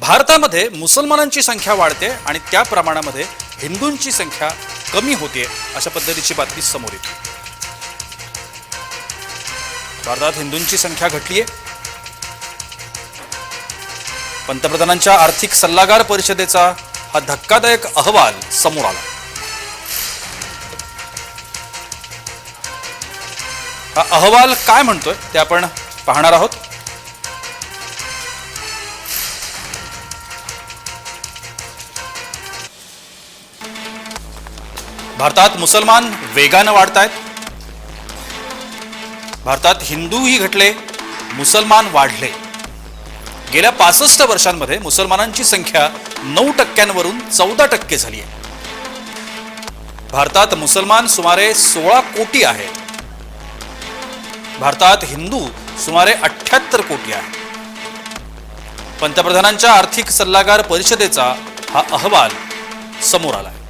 भारतामध्ये मुसलमानांची संख्या वाढते आणि त्या प्रमाणामध्ये हिंदूंची संख्या कमी होते अशा पद्धतीची बातमी समोर येते. भारतात हिंदूंची संख्या घटली आहे पंतप्रधानांच्या आर्थिक सल्लागार परिषदेचा हा धक्कादायक अहवाल समोर आला. हा अहवाल काय म्हणतोय ते आपण पाहणार आहोत. भारतात मुसलमान वेगानं वाढत आहेत भारतात हिंदूही घटले मुसलमान वाढले. गेल्या पासष्ट वर्षांमध्ये मुसलमानांची संख्या नऊ टक्क्यांवरून चौदा टक्के झाली आहे. भारतात मुसलमान सुमारे सोळा कोटी आहेत भारतात हिंदू सुमारे अठ्ठ्याहत्तर कोटी आहेत पंतप्रधानांच्या आर्थिक सल्लागार परिषदेचा हा अहवाल समोर आला आहे